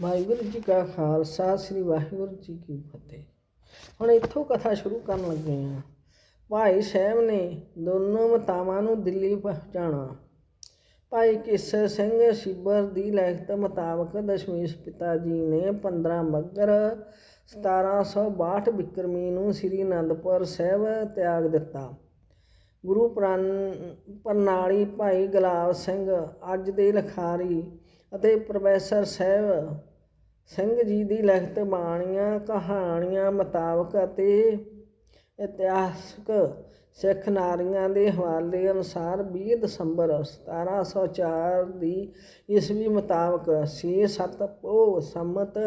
ਵਾਹਿਗੁਰੂ ਜੀ ਕਾ ਖਾਲਸਾ, ਸ੍ਰੀ ਵਾਹਿਗੁਰੂ ਜੀ ਕੀ ਫਤਿਹ। ਹੁਣ ਇੱਥੋਂ ਕਥਾ ਸ਼ੁਰੂ ਕਰਨ ਲੱਗੇ ਹਾਂ। ਭਾਈ ਸਾਹਿਬ ਨੇ ਦੋਨੋਂ ਮਤਾਵਾਂ ਨੂੰ ਦਿੱਲੀ ਪਹੁੰਚਾਉਣਾ। ਭਾਈ ਕਿਸਰ ਸਿੰਘ ਸ਼ਿਬਰ ਦੀ ਲਿਖਤ ਮੁਤਾਬਕ ਦਸ਼ਮੇਸ਼ ਪਿਤਾ ਜੀ ਨੇ 15 ਮੱਘਰ 1762 ਬਿਕਰਮੀ ਨੂੰ ਸ੍ਰੀ ਅਨੰਦਪੁਰ ਸਾਹਿਬ ਤਿਆਗ ਦਿੱਤਾ। ਗੁਰੂ ਪ੍ਰਣ- ਪ੍ਰਣਾਲੀ ਭਾਈ ਗੁਲਾਬ ਸਿੰਘ, ਅੱਜ ਦੇ ਲਖਾਰੀ ਅਤੇ ਪ੍ਰੋਫੈਸਰ ਸਾਹਿਬ ਸਿੰਘ ਜੀ ਦੀ ਲਿਖਤ ਬਾਣੀਆਂ, ਕਹਾਣੀਆਂ ਮੁਤਾਬਕ ਅਤੇ ਇਤਿਹਾਸਕ ਸਿੱਖ ਨਾਰੀਆਂ ਦੇ ਹਵਾਲੇ ਅਨੁਸਾਰ 20 ਦਸੰਬਰ 1704 ਦੀ ਈਸਵੀ ਮੁਤਾਬਕ 6-7 ਪੋਹ ਸੰਮਤ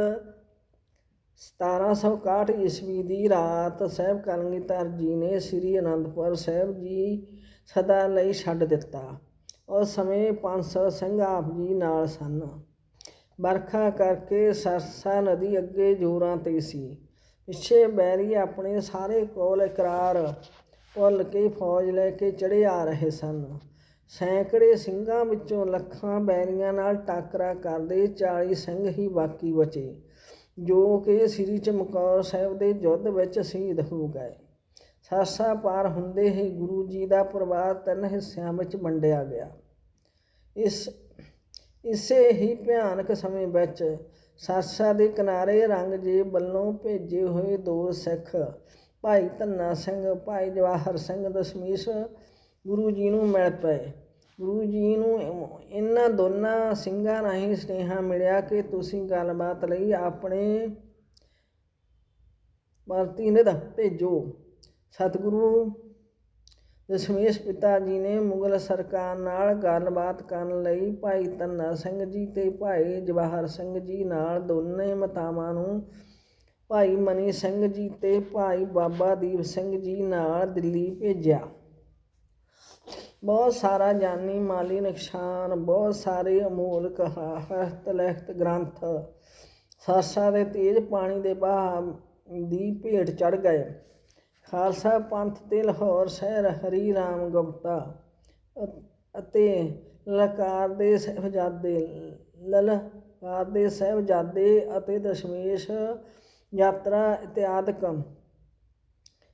1761 ਈਸਵੀ ਦੀ ਰਾਤ ਸਾਹਿਬ ਕਲਗੀਧਰ ਜੀ ਨੇ ਸ੍ਰੀ ਅਨੰਦਪੁਰ ਸਾਹਿਬ ਜੀ ਸਦਾ ਲਈ ਛੱਡ ਦਿੱਤਾ। ਉਸ ਸਮੇਂ 500 ਸਿੰਘ ਆਪ ਜੀ ਨਾਲ ਸਨ। ਵਰਖਾ ਕਰਕੇ ਸਰਸਾ ਨਦੀ ਅੱਗੇ ਜੋਰਾਂ ਤੇ ਸੀ। ਪਿੱਛੇ ਬੈਰੀ ਆਪਣੇ ਸਾਰੇ ਕੋਲ ਇਕਰਾਰ, ਭੁੱਲ ਕੇ ਫੌਜ ਲੈ ਕੇ ਚੜੇ ਆ ਰਹੇ ਸਨ। ਸੈਂਕੜੇ ਸਿੰਘਾਂ ਵਿੱਚੋਂ ਲੱਖਾਂ ਬੈਰੀਆਂ ਨਾਲ ਟਾਕਰਾ ਕਰਦੇ 40 ਸਿੰਘ ਹੀ ਬਾਕੀ ਬਚੇ, ਜੋ ਕਿ ਸ੍ਰੀ ਚਮਕੌਰ ਸਾਹਿਬ ਦੇ ਯੁੱਧ ਵਿੱਚ ਸ਼ਹੀਦ ਹੋ ਗਏ। ਸਰਸਾ ਪਾਰ ਹੁੰਦੇ ਹੀ ਗੁਰੂ ਜੀ ਦਾ ਪਰਿਵਾਰ ਤਿੰਨ ਹਿੱਸਿਆਂ ਵਿੱਚ ਵੰਡਿਆ ਗਿਆ। ਇਸ ਇਸੇ ਹੀ ਭਿਆਨਕ ਸਮੇਂ ਵਿੱਚ ਸਰਸਾ ਦੇ ਕਿਨਾਰੇ ਰੰਗਜੀਤ ਵੱਲੋਂ ਭੇਜੇ ਹੋਏ ਦੋ ਸਿੱਖ, ਭਾਈ ਧੰਨਾ ਸਿੰਘ, ਭਾਈ ਜਵਾਹਰ ਸਿੰਘ ਦਸ਼ਮੇਸ਼ ਗੁਰੂ ਜੀ ਨੂੰ ਮਿਲ ਪਏ। ਗੁਰੂ ਜੀ ਨੂੰ ਇਹਨਾਂ ਦੋਨਾਂ ਸਿੰਘਾਂ ਰਾਹੀਂ ਸੁਨੇਹਾ ਮਿਲਿਆ ਕਿ ਤੁਸੀਂ ਗੱਲਬਾਤ ਲਈ ਆਪਣੇ ਪ੍ਰਤੀਨਿਧ ਭੇਜੋ। ਸਤਿਗੁਰੂ ਦਸ਼ਮੇਸ਼ ਪਿਤਾ ਜੀ ਨੇ ਮੁਗਲ ਸਰਕਾਰ ਨਾਲ ਗੱਲਬਾਤ ਕਰਨ ਲਈ ਭਾਈ ਧੰਨਾ ਸਿੰਘ ਜੀ ਤੇ ਭਾਈ ਜਵਾਹਰ ਸਿੰਘ ਜੀ ਨਾਲ ਦੋਨੇ ਮਤਾਵਾਂ ਨੂੰ ਭਾਈ ਮਨੀ ਸਿੰਘ ਜੀ ਤੇ ਭਾਈ ਬਾਬਾ ਦੀਪ ਸਿੰਘ ਜੀ ਨਾਲ ਦਿੱਲੀ ਭੇਜਿਆ। ਬਹੁਤ ਸਾਰਾ ਜਾਨੀ ਮਾਲੀ ਨੁਕਸਾਨ, ਬਹੁਤ ਸਾਰੇ ਅਮੋਲਕ ਹਸਤ ਲਿਖਤ ਗ੍ਰੰਥ, ਸਰਸਾ ਦੇ ਤੇਜ਼ ਪਾਣੀ ਦੇ ਬਹਾਵ ਦੀ ਭੇਟ ਚੜ ਗਏ। ਖਾਲਸਾ ਪੰਥ ਤੇ ਲਾਹੌਰ ਸ਼ਹਿਰ ਹਰੀ ਰਾਮ ਗੁਪਤਾ ਅਤੇ ਲਲਕਾਰ ਦੇ ਸਹਿਬਜ਼ਾਦੇ ਲਲਕਾਰ ਦੇ ਸਹਿਬਜ਼ਾਦੇ ਅਤੇ ਦਸ਼ਮੇਸ਼ ਯਾਤਰਾ ਇਤਿਆਦਿਕ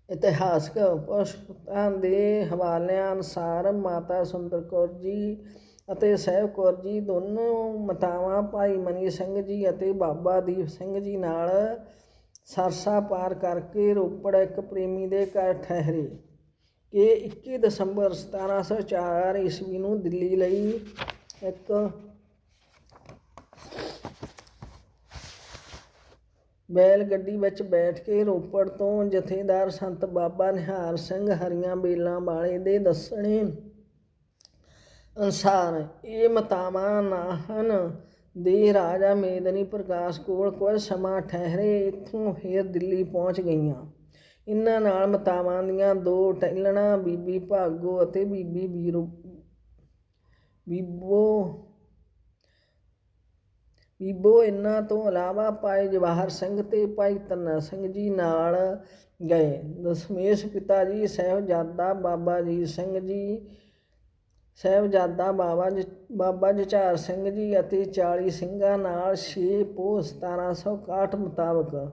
ਇਤਿਹਾਸਕ ਪੁਸਤਕਾਂ ਦੇ ਹਵਾਲਿਆਂ ਅਨੁਸਾਰ ਮਾਤਾ ਸੁੰਦਰ ਕੌਰ ਜੀ ਅਤੇ ਸਹਿਬ ਕੌਰ ਜੀ ਦੋਨੋਂ ਮਾਤਾਵਾਂ ਭਾਈ ਮਨੀ ਸਿੰਘ ਜੀ ਅਤੇ ਬਾਬਾ ਦੀਪ ਸਿੰਘ ਜੀ ਨਾਲ ਸਰਸਾ ਪਾਰ ਕਰਕੇ ਰੋਪੜ ਇੱਕ ਪ੍ਰੇਮੀ ਦੇ ਘਰ ਠਹਿਰੇ। ਕਿ 21 ਦਸੰਬਰ 1704 ਈਸਵੀ ਨੂੰ ਦਿੱਲੀ ਲਈ ਇੱਕ ਬੈਲ ਗੱਡੀ ਵਿੱਚ ਬੈਠ ਕੇ ਰੋਪੜ ਤੋਂ ਜਥੇਦਾਰ ਸੰਤ ਬਾਬਾ ਨਿਹਾਰ ਸਿੰਘ ਹਰੀਆਂ ਬੇਲਾਂ ਵਾਲੇ ਦੇ ਦੱਸਣੇ ਅਨਸਾਰ ਇਹ ਮਿਤਾਵਾਂ ਨਾ ਹਨ ਦੇ ਰਾਜਾ ਮੇਦਨੀ ਪ੍ਰਕਾਸ਼ ਕੋਲ ਕੁਝ ਸਮਾਂ ਠਹਿਰੇ, ਇੱਥੋਂ ਫੇਰ ਦਿੱਲੀ ਪਹੁੰਚ ਗਈਆਂ। ਇਹਨਾਂ ਨਾਲ ਮਤਾਵਾਂ ਦੀਆਂ ਦੋ ਟਹਿਲਣਾ, ਬੀਬੀ ਭਾਗੋ ਅਤੇ ਬੀਬੀ ਬੀਰੋ ਬੀਬੋ ਬੀਬੋ ਇਹਨਾਂ ਤੋਂ ਇਲਾਵਾ ਭਾਈ ਜਵਾਹਰ ਸਿੰਘ ਤੇ ਭਾਈ ਧੰਨਾ ਸਿੰਘ ਜੀ ਨਾਲ ਗਏ। ਦਸ਼ਮੇਸ਼ ਪਿਤਾ ਜੀ ਸਾਹਿਬਜ਼ਾਦਾ ਬਾਬਾ ਜੀ ਸਿੰਘ ਜੀ ਸਾਹਿਬਜ਼ਾਦਾ ਬਾਬਾ ਜ- ਬਾਬਾ ਜਚਾਰ ਸਿੰਘ ਜੀ ਅਤੇ 40 ਸਿੰਘਾਂ ਨਾਲ 6 ਪੋਹ 1761 ਮੁਤਾਬਕ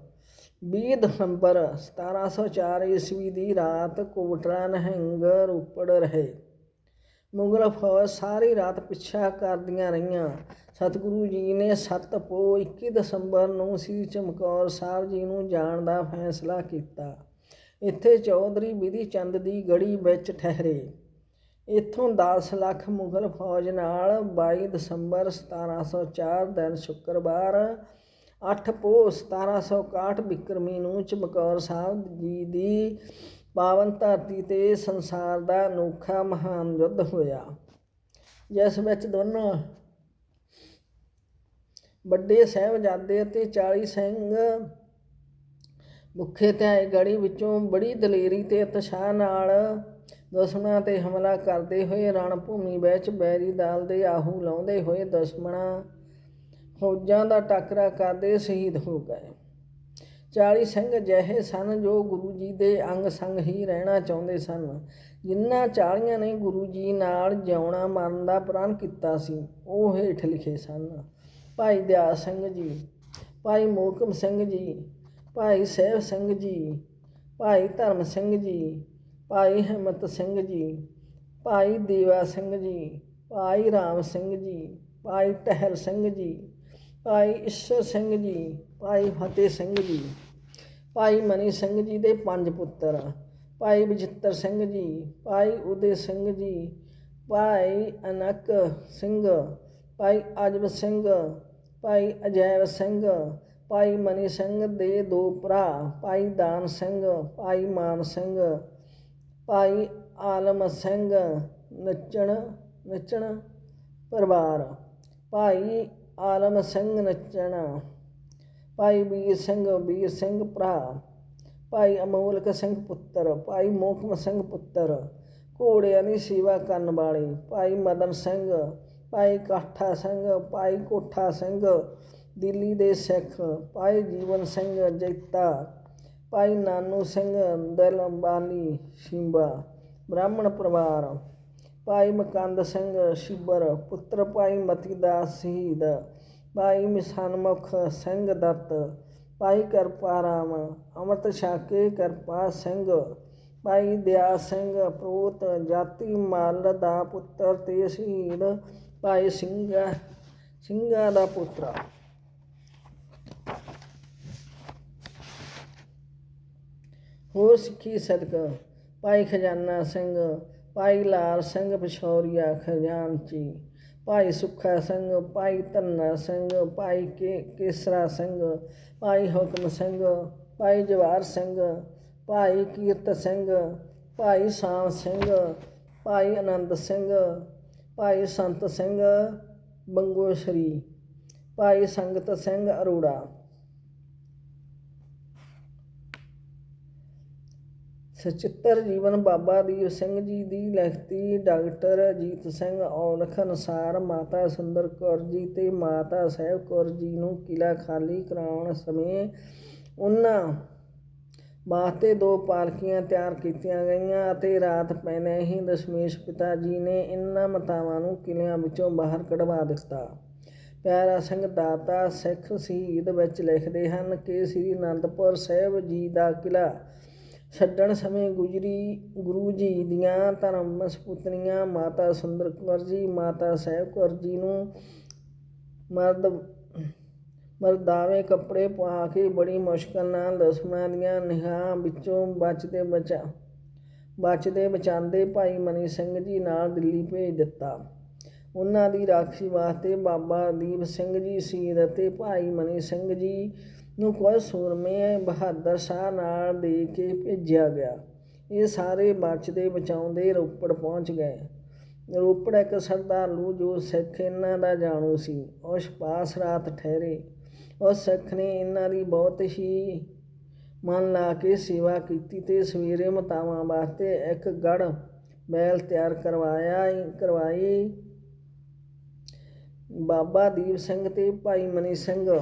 20 ਦਸੰਬਰ 1704 ਈਸਵੀ ਦੀ ਰਾਤ ਕੋਟਰਾ ਨਿਹੰਗ ਰੋਪੜ ਰਹੇ। ਮੁਗਲ ਫੌਜ ਸਾਰੀ ਰਾਤ ਪਿੱਛਾ ਕਰਦੀਆਂ ਰਹੀਆਂ। ਸਤਿਗੁਰੂ ਜੀ ਨੇ 7 ਪੋਹ 21 ਦਸੰਬਰ ਨੂੰ ਸ੍ਰੀ ਚਮਕੌਰ ਸਾਹਿਬ ਜੀ ਨੂੰ ਜਾਣ ਦਾ ਫੈਸਲਾ ਕੀਤਾ। ਇੱਥੇ ਚੌਧਰੀ ਵਿਧੀ ਚੰਦ ਦੀ ਗੜੀ ਵਿੱਚ ਠਹਿਰੇ। ਇੱਥੋਂ 10 ਲੱਖ ਮੁਗਲ ਫੌਜ ਨਾਲ 22 ਦਸੰਬਰ 1704 ਦਿਨ ਸ਼ੁੱਕਰਵਾਰ 8 ਪੋਹ 1761 ਬਿਕਰਮੀ ਨੂੰ ਚਮਕੌਰ ਸਾਹਿਬ ਜੀ ਦੀ ਪਾਵਨ ਧਰਤੀ ਤੇ ਸੰਸਾਰ ਦਾ ਅਨੋਖਾ ਮਹਾਨ ਯੁੱਧ ਹੋਇਆ। ਜਿਸ ਵਿੱਚ ਦੋਨੋਂ ਵੱਡੇ ਸਾਹਿਬਜ਼ਾਦੇ ਅਤੇ 40 ਸਿੰਘ ਮੁੱਖੇ ਧਿਆਏ ਗੜੀ ਵਿੱਚੋਂ ਬੜੀ ਦਲੇਰੀ ਤੇ ਉਤਸ਼ਾਹ ਨਾਲ ਦੁਸ਼ਮਣਾਂ ਤੇ ਹਮਲਾ ਕਰਦੇ ਹੋਏ ਰਣ ਭੂਮੀ ਵਿੱਚ ਬੈਰੀ ਦਾਲ ਦੇ ਆਹੂ ਲਾਉਂਦੇ ਹੋਏ ਦੁਸ਼ਮਣਾਂ ਫੌਜਾਂ ਦਾ ਟੱਕਰਾ ਕਰਦੇ ਸ਼ਹੀਦ ਹੋ ਗਏ। 40 ਸਿੰਘ ਅਜਿਹੇ ਸਨ ਜੋ ਗੁਰੂ ਜੀ ਦੇ ਅੰਗ ਸੰਗ ਹੀ ਰਹਿਣਾ ਚਾਹੁੰਦੇ ਸਨ। ਜਿਨ੍ਹਾਂ 40 ਨੇ ਗੁਰੂ ਜੀ ਨਾਲ ਜਿਉਣਾ ਮਰਨ ਦਾ ਪ੍ਰਣ ਕੀਤਾ ਸੀ, ਉਹ ਹੇਠ ਲਿਖੇ ਸਨ, ਭਾਈ ਦਿਆ ਸਿੰਘ ਜੀ, ਭਾਈ ਮੋਹਕਮ ਸਿੰਘ ਜੀ, ਭਾਈ ਸਹਿਬ ਸਿੰਘ ਜੀ, ਭਾਈ ਧਰਮ ਸਿੰਘ ਜੀ ਭਾਈ ਹਿੰਮਤ ਸਿੰਘ ਜੀ, ਭਾਈ ਦੀਵਾ ਸਿੰਘ ਜੀ, ਭਾਈ ਰਾਮ ਸਿੰਘ ਜੀ, ਭਾਈ ਟਹਿਲ ਸਿੰਘ ਜੀ, ਭਾਈ ਈਸ਼ਰ ਸਿੰਘ ਜੀ, ਭਾਈ ਫਤਿਹ ਸਿੰਘ ਜੀ, ਭਾਈ ਮਨੀ ਸਿੰਘ ਜੀ ਦੇ ਪੰਜ ਪੁੱਤਰ, ਭਾਈ ਬਚਿੱਤਰ ਸਿੰਘ ਜੀ, ਭਾਈ ਉਦੇ ਸਿੰਘ ਜੀ, ਭਾਈ ਅਨਕ ਸਿੰਘ, ਭਾਈ ਅਜਬ ਸਿੰਘ, ਭਾਈ ਅਜੈਬ ਸਿੰਘ, ਭਾਈ ਮਨੀ ਸਿੰਘ ਦੇ ਦੋ ਭਰਾ, ਭਾਈ ਦਾਨ ਸਿੰਘ, ਭਾਈ ਮਾਨ ਸਿੰਘ ਭਾਈ ਆਲਮ ਸਿੰਘ, ਨੱਚਣ ਨੱਚਣ ਪਰਿਵਾਰ। ਭਾਈ ਆਲਮ ਸਿੰਘ ਨੱਚਣ। ਭਾਈ ਵੀਰ ਸਿੰਘ ਵੀਰ ਸਿੰਘ ਭਰਾ। ਭਾਈ ਅਮੋਲਕ ਸਿੰਘ ਪੁੱਤਰ। ਭਾਈ ਮੋਹਕਮ ਸਿੰਘ ਪੁੱਤਰ। ਘੋੜਿਆਂ ਦੀ ਸੇਵਾ ਕਰਨ ਵਾਲੇ। ਭਾਈ ਮਦਨ ਸਿੰਘ। ਭਾਈ ਕਾਠਾ ਸਿੰਘ। ਭਾਈ ਕੋਠਾ ਸਿੰਘ। ਦਿੱਲੀ ਦੇ ਸਿੱਖ। ਭਾਈ ਜੀਵਨ ਸਿੰਘ ਜੈਤਾ। ਭਾਈ ਨਾਨੂ ਸਿੰਘ ਦਿਲਬਾਨੀ ਸ਼ਿੰਬਾ, ਬ੍ਰਾਹਮਣ ਪਰਿਵਾਰ। ਭਾਈ ਮਕੰਦ ਸਿੰਘ ਸ਼ਿਬਰ, ਪੁੱਤਰ ਭਾਈ ਮਤੀਦਾਸ ਸ਼ਹੀਦ। ਭਾਈ ਮਿਸਨਮੁਖ ਸਿੰਘ ਦੱਤ। ਭਾਈ ਕਿਰਪਾ ਰਾਮ ਅੰਮ੍ਰਿਤ ਛਾਕੇ ਕਿਰਪਾ ਸਿੰਘ। ਭਾਈ ਦਿਆ ਸਿੰਘ ਪ੍ਰੋਤ ਜਾਤੀ ਮੱਲ ਦਾ ਪੁੱਤਰ ਤੇ ਸ਼ਹੀਦ। ਭਾਈ ਸਿੰਘਾ, ਸਿੰਘਾਂ ਦਾ ਪੁੱਤਰ। ਹੋਰ ਸਿੱਖੀ ਸਦਕਾ, ਭਾਈ ਖਜ਼ਾਨਾ ਸਿੰਘ, ਭਾਈ ਲਾਲ ਸਿੰਘ ਪਛੌਰੀਆ ਖਜ਼ਾਨਚੀ ਭਾਈ ਸੁੱਖਾ ਸਿੰਘ, ਭਾਈ ਧੰਨਾ ਸਿੰਘ, ਭਾਈ ਕੇ, ਕੇਸਰਾ ਸਿੰਘ, ਭਾਈ ਹੁਕਮ ਸਿੰਘ, ਭਾਈ ਜਵਾਰ ਸਿੰਘ, ਭਾਈ ਕੀਰਤ ਸਿੰਘ, ਭਾਈ ਸ਼ਾਮ ਸਿੰਘ, ਭਾਈ ਆਨੰਦ ਸਿੰਘ, ਭਾਈ ਸੰਤ ਸਿੰਘ ਬੰਗੋਸ਼ਰੀ ਭਾਈ ਸੰਗਤ ਸਿੰਘ ਅਰੋੜਾ। ਸਚਿੱਤਰ ਜੀਵਨ ਬਾਬਾ ਦੀਪ ਸਿੰਘ ਜੀ ਦੀ ਲਿਖਤੀ ਡਾਕਟਰ ਅਜੀਤ ਸਿੰਘ ਔਲਖ ਅਨੁਸਾਰ ਮਾਤਾ ਸੁੰਦਰ ਕੌਰ ਜੀ ਤੇ ਮਾਤਾ ਸਾਹਿਬ ਕੌਰ ਜੀ ਨੂੰ ਕਿਲਾ ਖਾਲੀ ਕਰਾਉਣ ਸਮੇਂ ਉਹਨਾਂ ਵਾਸਤੇ ਦੋ ਪਾਲਕੀਆਂ ਤਿਆਰ ਕੀਤੀਆਂ ਗਈਆਂ ਅਤੇ ਰਾਤ ਪੈਣੇ ਹੀ ਦਸ਼ਮੇਸ਼ ਪਿਤਾ ਜੀ ਨੇ ਇਹਨਾਂ ਮਤਾਵਾਂ ਨੂੰ ਕਿਲਿਆਂ ਵਿੱਚੋਂ ਬਾਹਰ ਕਢਵਾ ਦਿੱਤਾ। ਪਿਆਰਾ ਸਿੰਘ ਦਾਤਾ ਸਿੱਖ ਸ਼ਹੀਦ ਵਿੱਚ ਲਿਖਦੇ ਹਨ ਕਿ ਸ੍ਰੀ ਅਨੰਦਪੁਰ ਸਾਹਿਬ ਜੀ ਦਾ ਕਿਲਾ ਛੱਡਣ ਸਮੇਂ ਗੁਜਰੀ ਗੁਰੂ ਜੀ ਦੀਆਂ ਧਰਮ ਸਪੁੱਤਰੀਆਂ, ਮਾਤਾ ਸੁੰਦਰ ਕੌਰ ਜੀ, ਮਾਤਾ ਸਾਹਿਬ ਕੌਰ ਜੀ ਨੂੰ ਮਰਦ ਮਰਦਾਵੇਂ ਕੱਪੜੇ ਪਾ ਕੇ ਬੜੀ ਮੁਸ਼ਕਲ ਨਾਲ ਦੁਸ਼ਮਣਾਂ ਦੀਆਂ ਨਿਗਾਹਾਂ ਵਿੱਚੋਂ ਬਚਦੇ ਬਚਾ, ਬਚਦੇ ਬਚਾਉਂਦੇ ਭਾਈ ਮਨੀ ਸਿੰਘ ਜੀ ਨਾਲ ਦਿੱਲੀ ਭੇਜ ਦਿੱਤਾ। ਉਹਨਾਂ ਦੀ ਰਾਖੀ ਵਾਸਤੇ ਬਾਬਾ ਦੀਪ ਸਿੰਘ ਜੀ ਸ਼ਹੀਦ ਅਤੇ ਭਾਈ ਮਨੀ ਸਿੰਘ ਜੀ ਨੂੰ ਕੁਝ ਸੂਰਮੇ ਬਹਾਦਰ ਸ਼ਾਹ ਨਾਲ ਦੇ ਕੇ ਭੇਜਿਆ ਗਿਆ। ਇਹ ਸਾਰੇ ਬਚਦੇ ਬਚਾਉਂਦੇ ਰੋਪੜ ਪਹੁੰਚ ਗਏ। ਰੋਪੜ ਇੱਕ ਸਰਦਾਲੂ ਜੋ ਸਿੱਖ ਇਹਨਾਂ ਦਾ ਜਾਣੂ ਸੀ। ਉਸ ਪਾਸ ਰਾਤ ਠਹਿਰੇ। ਉਸ ਸਿੱਖ ਨੇ ਇਹਨਾਂ ਦੀ ਬਹੁਤ ਹੀ ਮਨ ਲਾ ਕੇ ਸੇਵਾ ਕੀਤੀ ਤੇ ਸਵੇਰੇ ਮਤਾਵਾਂ ਵਾਸਤੇ ਇੱਕ ਗੜ ਬੈਲ ਤਿਆਰ ਕਰਵਾਇਆ, ਕਰਵਾਈ। ਬਾਬਾ ਦੀਪ ਸਿੰਘ ਤੇ ਭਾਈ ਮਨੀ ਸਿੰਘ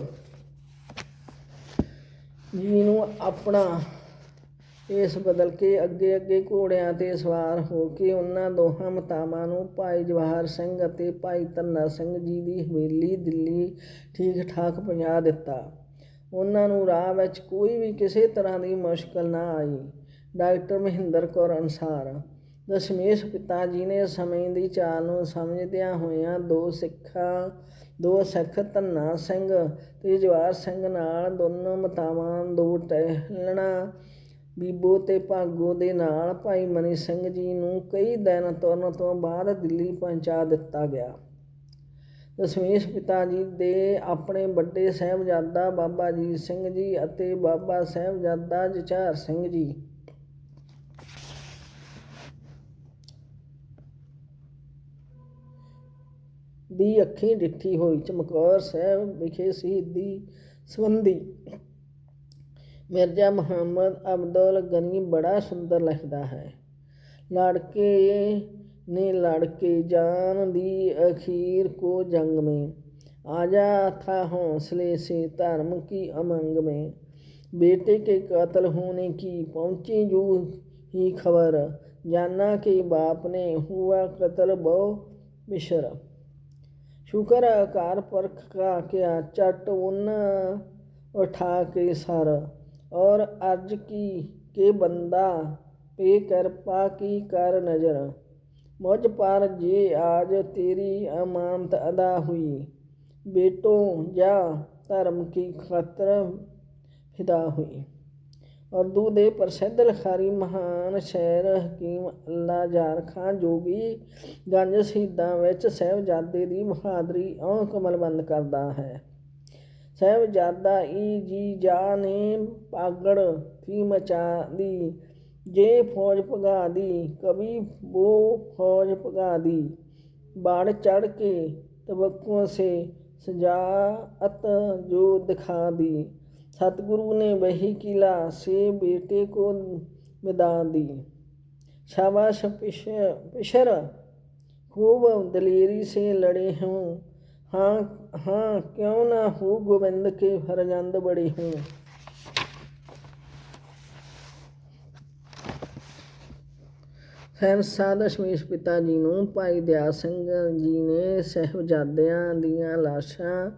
ਜੀ ਨੂੰ ਆਪਣਾ ਇਸ ਬਦਲ ਕੇ ਅੱਗੇ ਅੱਗੇ ਘੋੜਿਆਂ ਤੇ ਸਵਾਰ ਹੋ ਕੇ ਉਹਨਾਂ ਦੋਹਾਂ ਮਤਾਵਾਂ ਨੂੰ ਭਾਈ ਜਵਾਹਰ ਸਿੰਘ ਅਤੇ ਭਾਈ ਧੰਨਾ ਸਿੰਘ ਜੀ ਦੀ ਹਵੇਲੀ ਦਿੱਲੀ ਠੀਕ ਠਾਕ ਪਹੁੰਚਾ ਦਿੱਤਾ। ਉਹਨਾਂ ਨੂੰ ਰਾਹ ਵਿੱਚ ਕੋਈ ਵੀ ਕਿਸੇ ਤਰ੍ਹਾਂ ਦੀ ਮੁਸ਼ਕਲ ਨਾ ਆਈ। ਡਾਕਟਰ ਮਹਿੰਦਰ ਕੌਰ ਅਨਸਾਰ, ਦਸ਼ਮੇਸ਼ ਪਿਤਾ ਜੀ ਨੇ ਸਮੇਂ ਦੀ ਚਾਲ ਨੂੰ ਸਮਝਦਿਆਂ ਹੋਇਆਂ ਦੋ ਸਿੱਖਾਂ ਦੋ ਸਿੱਖ ਧੰਨਾ ਸਿੰਘ ਤੇ ਜਵਾਰ ਸਿੰਘ ਨਾਲ ਦੋਨੋਂ ਮਤਾਵਾਂ ਦੋ ਟਹਿਲਣਾ। ਬੀਬੋ ਤੇ ਭਾਗੋ ਦੇ ਨਾਲ ਭਾਈ ਮਨੀ ਸਿੰਘ ਜੀ ਨੂੰ ਕਈ ਦਿਨ ਤੁਰਨ ਤੋਂ ਬਾਅਦ ਦਿੱਲੀ ਪਹੁੰਚਾ ਦਿੱਤਾ ਗਿਆ। ਦਸ਼ਮੇਸ਼ ਪਿਤਾ ਜੀ ਦੇ ਆਪਣੇ ਵੱਡੇ ਸਾਹਿਬਜ਼ਾਦਾ ਬਾਬਾ ਜੀ ਸਿੰਘ ਜੀ ਅਤੇ ਬਾਬਾ ਸਾਹਿਬਜ਼ਾਦਾ ਜਚਾਰ ਸਿੰਘ ਜੀ ਦੀ ਅੱਖੀਂ ਡਿੱਠੀ ਹੋਈ ਚਮਕੌਰ ਸਾਹਿਬ ਵਿਖੇ ਸ਼ਹੀਦੀ ਸੰਬੰਧੀ ਮਿਰਜ਼ਾ ਮੁਹੰਮਦ ਅਬਦੁਲ ਗਨੀ ਬੜਾ ਸੁੰਦਰ ਲਿਖਦਾ ਹੈ ਲੜਕੇ ਨੇ ਲੜਕੇ ਜਾਨ ਦੀ ਅਖੀਰ ਕੋ ਜੰਗ में आजा था हौसले से धर्म की अमंग में बेटे के कत्ल होने की पहुंची जो ही खबर जाना कि बाप ने हुआ कत्ल बहु बिशर शुकर आकार परख का क्या चट उन उठा के सर? और अर्ज़ की के बंदा पे कृपा की कर नज़र। मुझ पर जे आज तेरी अमानत अदा हुई। बेटों या धर्म की खतर फिदा हुई। ਉਰਦੂ ਦੇ ਪ੍ਰਸਿੱਧ ਲਿਖਾਰੀ ਮਹਾਨ ਸ਼ਹਿਰ ਹਕੀਮ ਅੱਲਾ ਜਾਰ ਖਾਨ ਜੋਗੀ ਗੰਜ ਸ਼ਹੀਦਾਂ ਵਿੱਚ ਸਹਿਬਜ਼ਾਦੇ ਦੀ ਬਹਾਦਰੀ ਔਂ ਕਮਲਬੰਦ ਕਰਦਾ ਹੈ। ਸਹਿਬਜ਼ਾਦਾ ਈ ਜੀ ਜਾ ਨੇ ਪਾਗੜ ਫੀ ਮਚਾ ਦੀ, ਜੇ ਫੌਜ ਭਗਾ ਦੀ, ਕਵੀ ਉਹ ਫੌਜ ਭਗਾ ਦੀ। ਬਾੜ ਚੜ ਕੇ ਤਵੱਕੂ ਸੇ ਸਜਾ ਅਤ ਜੋ ਦਿਖਾ ਦੀ। सतगुरु ने वही किला से बेटे को विदा दी शाबाश पिशर पिशर खूब दलेरी से लड़े हूँ हाँ हाँ क्यों ना हो गोविंद के फरजंद बड़े हूँ ਸਹਿਨਸ਼ਾਹ ਦਸ਼ਮੇਸ਼ ਪਿਤਾ ਜੀ ਨੂੰ ਭਾਈ ਦਿਆਲ ਸਿੰਘ ਜੀ ਨੇ ਸਹਿਬਜ਼ਾਦਿਆਂ ਦੀਆਂ ਲਾਸ਼ਾਂ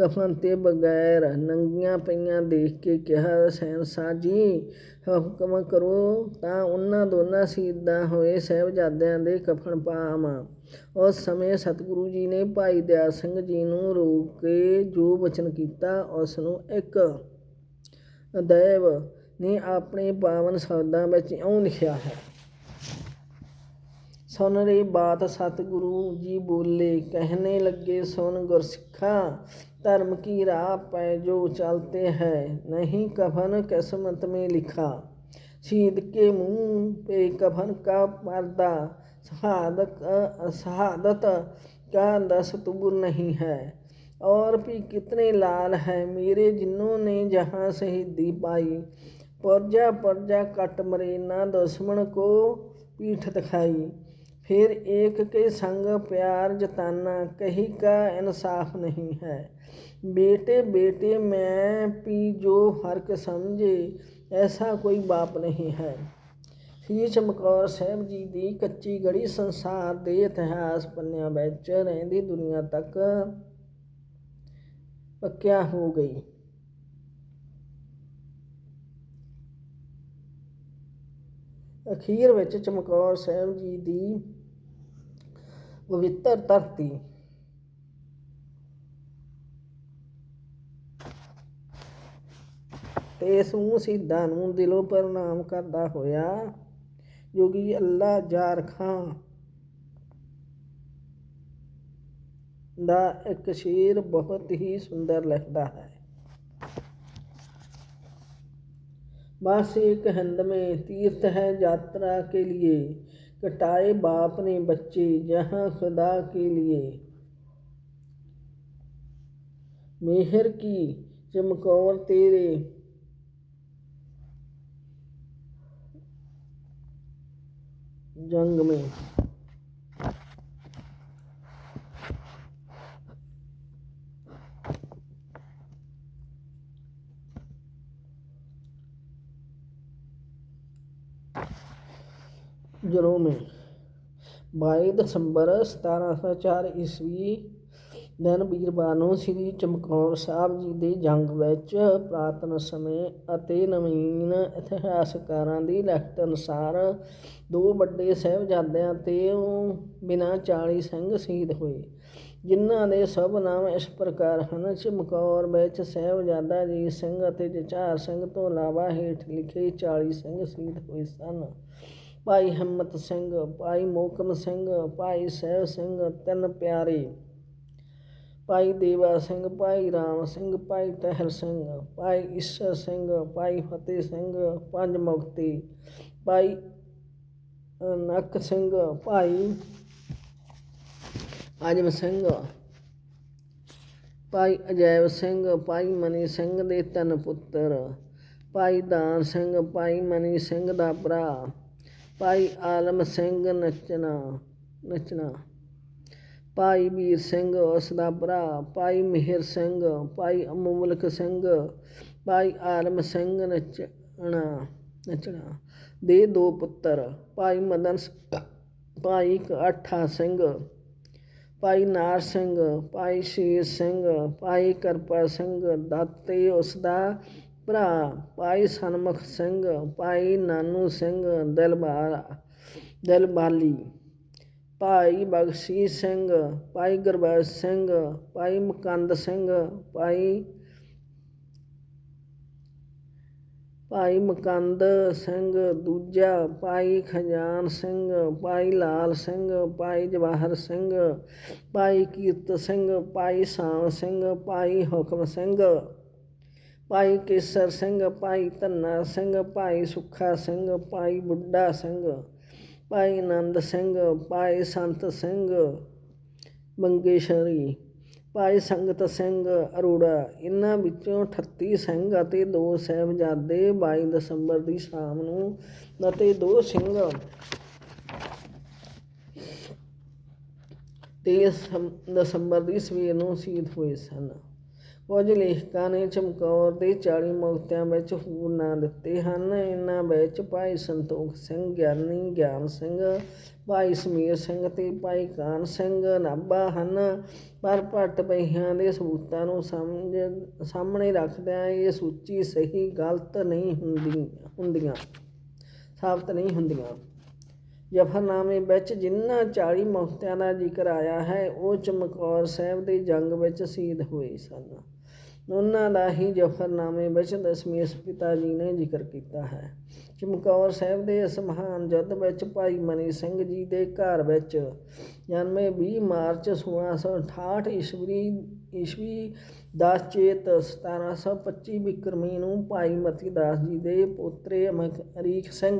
ਕਫਨ ਤੇ ਬਗੈਰ ਨੰਗੀਆਂ ਪਈਆਂ ਦੇਖ ਕੇ ਕਿਹਾ, ਸਹਿਨਸ਼ਾਹ ਜੀ, ਹੁਕਮ ਕਰੋ ਤਾਂ ਉਹਨਾਂ ਦੋਨਾਂ ਸ਼ਹੀਦਾਂ ਹੋਏ ਸਾਹਿਬਜ਼ਾਦਿਆਂ ਦੇ ਕਫਨ ਪਾਵਾਂ ਉਸ ਸਮੇਂ ਸਤਿਗੁਰੂ ਜੀ ਨੇ ਭਾਈ ਦਿਆਲ ਸਿੰਘ ਜੀ ਨੂੰ ਰੋਕ ਕੇ ਜੋ ਬਚਨ ਕੀਤਾ, ਉਸ ਨੂੰ ਇੱਕ ਅਦੈਵ ਨੇ ਆਪਣੇ ਪਾਵਨ ਸ਼ਬਦਾਂ ਵਿੱਚ ਇਉਂ ਲਿਖਿਆ ਹੈ ਸੁਨ ਰੇ ਬਾਤ ਸਤਿਗੁਰੂ ਜੀ ਬੋਲੇ, ਕਹਿਣੇ ਲੱਗੇ ਸੁਨ ਗੁਰਸਿੱਖਾਂ धर्म की राह पर जो चलते हैं नहीं कफन किस्मत में लिखा सीध के मुंह पे कफन का पर्दा शहादत शहादत का दस्तूर नहीं है और भी कितने लाल हैं मेरे जिन्हों ने जहाँ शहीदी पाई परजा परजा कट मरे ना दुश्मन को पीठ दिखाई फिर एक के संग प्यार जताना कहीं का इंसाफ नहीं है बेटे बेटे मैं पी जो फर्क समझे ऐसा कोई बाप नहीं है ਸ੍ਰੀ ਚਮਕੌਰ ਸਾਹਿਬ ਜੀ ਦੀ ਕੱਚੀ ਗੜੀ ਸੰਸਾਰ ਦੇ ਇਤਿਹਾਸ ਪੰਨਿਆਂ ਵਿੱਚ ਰਹਿੰਦੀ ਦੁਨੀਆ ਤੱਕ ਪੱਕਿਆ ਹੋ ਗਈ ਅਖੀਰ ਵਿੱਚ ਚਮਕੌਰ ਸਾਹਿਬ ਜੀ ਦੀ ਪਵਿੱਤਰ ਧਰਤੀ ਤੇ ਇਸ ਨੂੰ ਸ਼ਹੀਦਾਂ ਨੂੰ ਦਿਲੋਂ ਪ੍ਰਣਾਮ ਕਰਦਾ ਹੋਇਆ ਜੋਗੀ ਅੱਲਾ ਜਾਰ ਖਾਂ ਦਾ ਇੱਕ ਸ਼ੇਰ ਬਹੁਤ ਹੀ ਸੁੰਦਰ ਲਿਖਦਾ ਹੈ बस एक हिंद में तीर्थ है यात्रा के लिए कटाए बाप ने बच्चे जहाँ खुदा के लिए। मेहर की चमकौर तेरे। जंग में ਜਰੋਂ में 22 ਦਸੰਬਰ 1704 ਈਸਵੀ ਦਿਨ ਵੀਰਵਾਰ ਨੂੰ ਸ੍ਰੀ ਚਮਕੌਰ ਸਾਹਿਬ ਜੀ ਦੇ ਜੰਗ ਵਿੱਚ ਪੁਰਾਤਨ ਸਮੇਂ ਅਤੇ ਨਵੀਨ ਇਤਿਹਾਸਕਾਰਾਂ ਦੀ ਲਿਖਤ ਅਨੁਸਾਰ ਦੋ ਵੱਡੇ ਸਾਹਿਬਜ਼ਾਦਿਆਂ ਤੇ ਬਿਨਾਂ 40 ਸਿੰਘ ਸ਼ਹੀਦ ਹੋਏ, ਜਿਨ੍ਹਾਂ ਦੇ ਸਭ ਨਾਮ ਇਸ ਪ੍ਰਕਾਰ ਹਨ। ਚਮਕੌਰ ਵਿੱਚ ਸਾਹਿਬਜ਼ਾਦਾ ਜੀ ਸਿੰਘ ਅਤੇ ਜਚਾਰ ਸਿੰਘ ਤੋਂ ਇਲਾਵਾ ਹੇਠ ਲਿਖੇ 40 ਸਿੰਘ ਸ਼ਹੀਦ ਹੋਏ ਸਨ। ਭਾਈ ਹਿੰਮਤ ਸਿੰਘ ਭਾਈ ਮੋਕਮ ਸਿੰਘ ਭਾਈ ਸਹਿਬ ਸਿੰਘ ਤਿੰਨ ਪਿਆਰੇ ਭਾਈ ਦੇਵਾ ਸਿੰਘ ਭਾਈ ਰਾਮ ਸਿੰਘ ਭਾਈ ਤਹਿਰ ਸਿੰਘ ਭਾਈ ਈਸ਼ਰ ਸਿੰਘ ਭਾਈ ਫਤਿਹ ਸਿੰਘ ਪੰਜ ਮੁਕਤੀ ਭਾਈ ਨੱਕ ਸਿੰਘ ਭਾਈ ਆਜਮ ਸਿੰਘ ਭਾਈ ਅਜੈਬ ਸਿੰਘ ਭਾਈ ਮਨੀ ਸਿੰਘ ਦੇ ਤਿੰਨ ਪੁੱਤਰ ਭਾਈ ਦਾਨ ਸਿੰਘ ਭਾਈ ਮਨੀ ਸਿੰਘ ਦਾ ਭਰਾ ਭਾਈ ਆਲਮ ਸਿੰਘ ਨੱਚਣਾ ਨੱਚਣਾ। ਭਾਈ ਵੀਰ ਸਿੰਘ, ਉਸ ਦਾ ਭਰਾ। ਭਾਈ ਮਿਹਰ ਸਿੰਘ, ਭਾਈ ਅਮੁਲਕ ਸਿੰਘ, ਭਾਈ ਆਲਮ ਸਿੰਘ ਨੱਚਣਾ ਨੱਚਣਾ। ਦੇ ਦੋ ਪੁੱਤਰ, ਭਾਈ ਮਦਨ ਭਾਈ ਕਾਠਾ ਸਿੰਘ, ਭਾਈ ਨਾਰ ਸਿੰਘ, ਭਾਈ ਸ਼ੇਰ ਸਿੰਘ, ਭਾਈ ਕਰਪਾ ਸਿੰਘ। ਦਾਤੇ ਉਸ ਦਾ ਭਰਾ, ਭਾਈ ਸਨਮੁਖ ਸਿੰਘ, ਭਾਈ ਨਾਨੂ ਸਿੰਘ, ਦਿਲਬਾਰ, ਦਿਲਬਾਲੀ, ਭਾਈ ਬਖਸ਼ੀ ਸਿੰਘ, ਭਾਈ ਗੁਰਬਖਸ਼ ਸਿੰਘ, ਭਾਈ ਮੁਕੰਦ ਸਿੰਘ, ਭਾਈ ਭਾਈ ਮੁਕੰਦ ਸਿੰਘ, ਦੂਜਾ ਭਾਈ ਖਜਾਨ ਸਿੰਘ, ਭਾਈ ਲਾਲ ਸਿੰਘ, ਭਾਈ ਜਵਾਹਰ ਸਿੰਘ, ਭਾਈ ਕੀਰਤ ਸਿੰਘ, ਭਾਈ ਸਾਮ ਸਿੰਘ, ਭਾਈ ਹੁਕਮ ਸਿੰਘ। ਭਾਈ ਕੇਸਰ ਸਿੰਘ, ਭਾਈ ਧੰਨਾ ਸਿੰਘ, ਭਾਈ ਸੁੱਖਾ ਸਿੰਘ, ਭਾਈ ਬੁੱਢਾ ਸਿੰਘ, ਭਾਈ ਆਨੰਦ ਸਿੰਘ, ਭਾਈ ਸੰਤ ਸਿੰਘ, ਮੰਗੇਸ਼ਰੀ, ਭਾਈ ਸੰਗਤ ਸਿੰਘ, ਅਰੋੜਾ। ਇਹਨਾਂ ਵਿੱਚੋਂ 38 ਸਿੰਘ ਅਤੇ ਦੋ ਸਾਹਿਬਜ਼ਾਦੇ 22 ਦਸੰਬਰ ਦੀ ਸ਼ਾਮ ਨੂੰ ਅਤੇ ਦੋ ਸਿੰਘ 23 ਦਸੰਬਰ ਦੀ ਸਵੇਰ ਨੂੰ ਸ਼ਹੀਦ ਹੋਏ ਸਨ। ਕੁਝ ਲੇਖਕਾਂ ਨੇ ਚਮਕੌਰ ਦੇ 40 ਮੁਕਤਿਆਂ ਵਿੱਚ ਹੋਰ ਨਾਂ ਦਿੱਤੇ ਹਨ। ਇਹਨਾਂ ਵਿੱਚ ਭਾਈ ਸੰਤੋਖ ਸਿੰਘ, ਗਿਆਨੀ ਗਿਆਨ ਸਿੰਘ, ਭਾਈ ਸਮੀਰ ਸਿੰਘ ਤੇ ਭਾਈ ਕਾਨ ਸਿੰਘ ਨਾਭਾ ਹਨ। ਪਰ ਭੱਟ ਪਈਆਂ ਦੇ ਸਬੂਤਾਂ ਨੂੰ ਸਮਝ, ਸਾਹਮਣੇ ਰੱਖਦਿਆਂ ਇਹ ਸੂਚੀ ਸਹੀ, ਗਲਤ ਨਹੀਂ ਹੁੰਦੀ ਹੁੰਦੀਆਂ। ਸਾਬਤ ਨਹੀਂ ਹੁੰਦੀਆਂ। ਜਫਰਨਾਮੇ ਵਿੱਚ ਜਿਨ੍ਹਾਂ 40 ਮੁਕਤਿਆਂ ਦਾ ਜ਼ਿਕਰ ਆਇਆ ਹੈ, ਉਹ ਚਮਕੌਰ ਸਾਹਿਬ ਦੀ ਜੰਗ ਵਿੱਚ ਸ਼ਹੀਦ ਹੋਏ ਸਨ। ਉਹਨਾਂ ਦਾ ਹੀ ਜਫਰਨਾਮੇ ਵਿੱਚ ਦਸਮੇਸ਼ ਪਿਤਾ ਜੀ ਨੇ ਜ਼ਿਕਰ ਕੀਤਾ ਹੈ। ਚਮਕੌਰ ਸਾਹਿਬ ਦੇ ਇਸ ਮਹਾਨ ਯੁੱਧ ਵਿੱਚ ਭਾਈ ਮਨੀ ਸਿੰਘ ਜੀ ਦੇ ਘਰ ਵਿੱਚ ਜਨਮੇ 20 ਮਾਰਚ 1668 ਈਸਵੀ ਈਸਵੀ 10 ਚੇਤ 1725 ਬਿਕਰਮੀ ਨੂੰ ਭਾਈ ਮਤੀ ਦਾਸ ਜੀ ਦੇ ਪੋਤਰੇ ਅਮਕ- ਅਰੀਖ ਸਿੰਘ,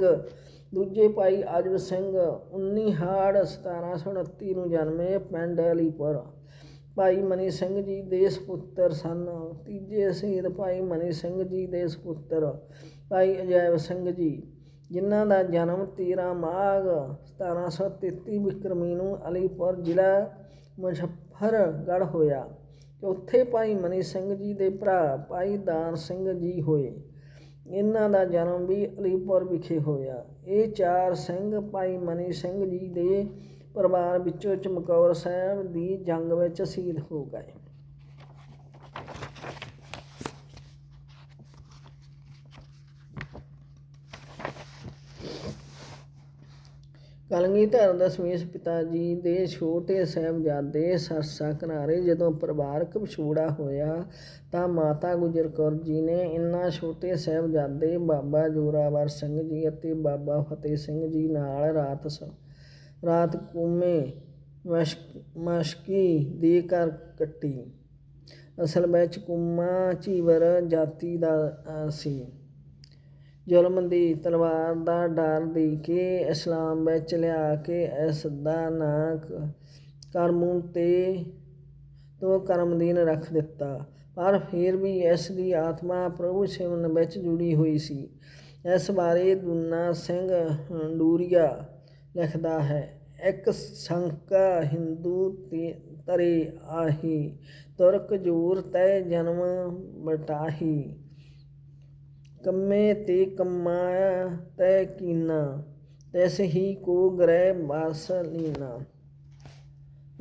ਦੂਜੇ ਭਾਈ ਆਜਬ ਸਿੰਘ 19 ਹਾੜ 1729 ਨੂੰ ਜਨਮੇ ਪਿੰਡ ਅਲੀਪੁਰ। ਭਾਈ ਮਨੀ ਸਿੰਘ ਜੀ ਦੇ ਸੁਪੁੱਤਰ ਸਨ। ਤੀਜੇ ਸ਼ਹੀਦ ਭਾਈ ਮਨੀ ਸਿੰਘ ਜੀ ਦੇ ਸੁਪੁੱਤਰ ਭਾਈ ਅਜੈਬ ਸਿੰਘ ਜੀ, ਜਿਨ੍ਹਾਂ ਦਾ ਜਨਮ 13 ਮਾਘ 1733 ਵਿਕਰਮੀ ਨੂੰ ਅਲੀਪੁਰ ਜ਼ਿਲ੍ਹਾ ਮੁਜ਼ੱਫਰਗੜ੍ਹ ਹੋਇਆ। ਚੌਥੇ ਭਾਈ ਮਨੀ ਸਿੰਘ ਜੀ ਦੇ ਭਰਾ ਭਾਈ ਦਾਨ ਸਿੰਘ ਜੀ ਹੋਏ। ਇਹਨਾਂ ਦਾ ਜਨਮ ਵੀ ਅਲੀਪੁਰ ਵਿਖੇ ਹੋਇਆ। ਇਹ ਚਾਰ ਸਿੰਘ ਭਾਈ ਮਨੀ ਸਿੰਘ ਜੀ ਦੇ ਪਰਿਵਾਰ ਵਿੱਚੋਂ ਚਮਕੌਰ ਸਾਹਿਬ ਦੀ ਜੰਗ ਵਿੱਚ ਸ਼ਹੀਦ ਹੋ ਗਏ। ਕਲਗੀਧਰ ਸਮੇਸ਼ ਪਿਤਾ ਜੀ ਦੇ ਛੋਟੇ ਸਾਹਿਬਜ਼ਾਦੇ ਸਰਸਾ ਕਿਨਾਰੇ ਜਦੋਂ ਪਰਿਵਾਰਕ ਵਿਛੋੜਾ ਹੋਇਆ ਤਾਂ ਮਾਤਾ ਗੁਜਰ ਕੌਰ ਜੀ ਨੇ ਇਨ੍ਹਾਂ ਛੋਟੇ ਸਾਹਿਬਜ਼ਾਦੇ ਬਾਬਾ ਜੋਰਾਵਰ ਸਿੰਘ ਜੀ ਅਤੇ ਬਾਬਾ ਫਤਿਹ ਸਿੰਘ ਜੀ ਨਾਲ ਰਾਤ ਸ ਰਾਤ ਕੂਮੇ ਮਸ਼ਕ, ਮਸ਼ਕੀ ਦੇ ਘਰ ਕੱਟੀ। ਅਸਲ ਵਿੱਚ ਕੁਮਾ ਚੀਵਰ ਜਾਤੀ ਦਾ ਸੀ। ਜ਼ੁਲਮ ਦੀ ਤਲਵਾਰ ਦਾ ਡਰ ਦੇ ਕੇ ਇਸਲਾਮ ਵਿੱਚ ਲਿਆ ਕੇ ਇਸ ਦਾ ਨਾਂ ਕਰਮ ਤੇ ਤੋਂ ਕਰਮਦੀਨ ਰੱਖ ਦਿੱਤਾ। ਪਰ ਫਿਰ ਵੀ ਇਸ ਦੀ ਆਤਮਾ ਪ੍ਰਭੂ ਸਿਵਨ ਵਿੱਚ ਜੁੜੀ ਹੋਈ ਸੀ। ਇਸ ਬਾਰੇ ਦੁਨਾ ਸਿੰਘ ਡੂਰੀਆ ਲਿਖਦਾ ਹੈ, ਇੱਕ ਸੰਕਾ ਹਿੰਦੂ ਤਰੇ ਆਹੀ, ਤੁਰਕ ਜੂਰ ਤੈ ਜਨਮ ਬਟਾਹੀ ਕੰਮੇ ਤੇ ਕਮਾਇਆ ਤੈ ਕੀਨਾ, ਤੈਸ ਹੀ ਕੋ ਗ੍ਰਹਿ ਬਾਸ ਲੀਨਾ।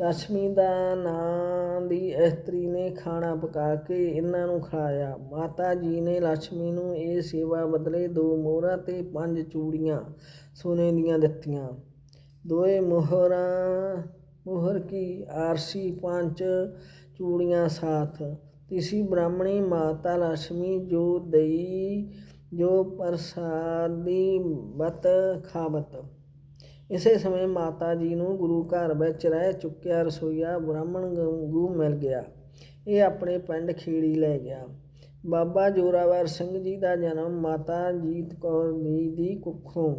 ਰਸ਼ਮੀ ਦਾ ਨਾਂ ਦੀ ਇਸਤਰੀ ਨੇ ਖਾਣਾ ਪਕਾ ਕੇ ਇਹਨਾਂ ਨੂੰ ਖਿਲਾਇਆ। ਮਾਤਾ ਜੀ ਨੇ ਲక్ష్ਮੀ ਨੂੰ ਇਹ ਸੇਵਾ ਬਦਲੇ ਦੋ ਮੋਹਰਾ ਤੇ ਪੰਜ ਚੂੜੀਆਂ ਸੋਨੇ ਦੀਆਂ ਦਿੱਤੀਆਂ। ਦੋਏ ਮੋਹਰਾਂ, ਮੋਹਰ ਕੀ ਆਰਸੀ ਪੰਜ ਚੂੜੀਆਂ ਸਾਥ। ਤੀਸੀ ਬ੍ਰਾਹਮਣੀ ਮਾਤਾ ਲక్ష్ਮੀ ਜੋ ਦਈ, ਜੋ ਪ੍ਰਸਾਦੀ ਬਤ ਖਾਵਤ। ਇਸੇ ਸਮੇਂ ਮਾਤਾ ਜੀ ਨੂੰ ਗੁਰੂ ਘਰ ਵਿੱਚ ਰਹਿ ਚੁੱਕਿਆ, ਰਸੋਈਆ ਬ੍ਰਾਹਮਣ ਗੰਗੂ ਮਿਲ ਗਿਆ। ਇਹ ਆਪਣੇ ਪਿੰਡ ਖੇੜੀ ਲੈ ਗਿਆ। ਬਾਬਾ ਜੋਰਾਵਰ ਸਿੰਘ ਜੀ ਦਾ ਜਨਮ ਮਾਤਾ ਜੀਤ ਕੌਰ ਜੀ ਦੀ ਕੁੱਖੋਂ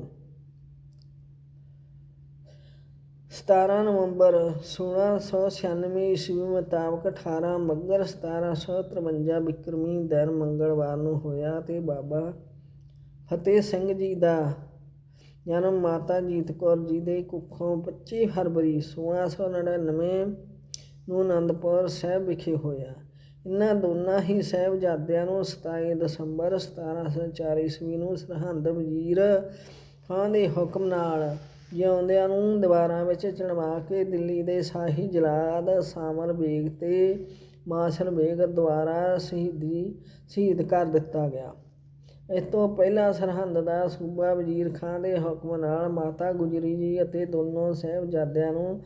17 ਨਵੰਬਰ 1696 ਈਸਵੀ ਮੁਤਾਬਕ 18 ਮੱਘਰ 1753 ਬਿਕਰਮੀ ਦਿਨ ਮੰਗਲਵਾਰ ਨੂੰ ਹੋਇਆ ਅਤੇ ਬਾਬਾ ਫਤਿਹ ਸਿੰਘ ਜੀ ਦਾ ਜਨਮ ਮਾਤਾ ਜੀਤ ਕੌਰ ਜੀ ਦੇ ਕੁੱਖੋਂ 25 ਫਰਵਰੀ 1699 ਨੂੰ ਅਨੰਦਪੁਰ ਸਾਹਿਬ ਵਿਖੇ ਹੋਇਆ। ਇਹਨਾਂ ਦੋਨਾਂ ਹੀ ਸਾਹਿਬਜ਼ਾਦਿਆਂ ਨੂੰ 27 ਦਸੰਬਰ 1704 ਈਸਵੀ ਨੂੰ ਸਰਹੰਦ ਵਜ਼ੀਰ ਖਾਂ ਦੇ ਹੁਕਮ ਨਾਲ ਜਿਉਂਦਿਆਂ ਨੂੰ ਦੀਵਾਰਾਂ ਵਿੱਚ ਚਿਣਵਾ ਕੇ ਦਿੱਲੀ ਦੇ ਸ਼ਾਹੀ ਜਲਾਦ ਸਾਮਰ ਬੇਗ ਤੇ ਮਾਸਰ ਬੇਗ ਦੁਆਰਾ ਸ਼ਹੀਦੀ ਸ਼ਹੀਦ ਕਰ ਦਿੱਤਾ ਗਿਆ। ਇਸ ਤੋਂ ਪਹਿਲਾਂ ਸਰਹੰਦ ਦਾ ਸੂਬਾ ਵਜ਼ੀਰ ਖਾਂ ਦੇ ਹੁਕਮ ਨਾਲ ਮਾਤਾ ਗੁਜਰੀ ਜੀ ਅਤੇ ਦੋਨੋਂ ਸਾਹਿਬਜ਼ਾਦਿਆਂ ਨੂੰ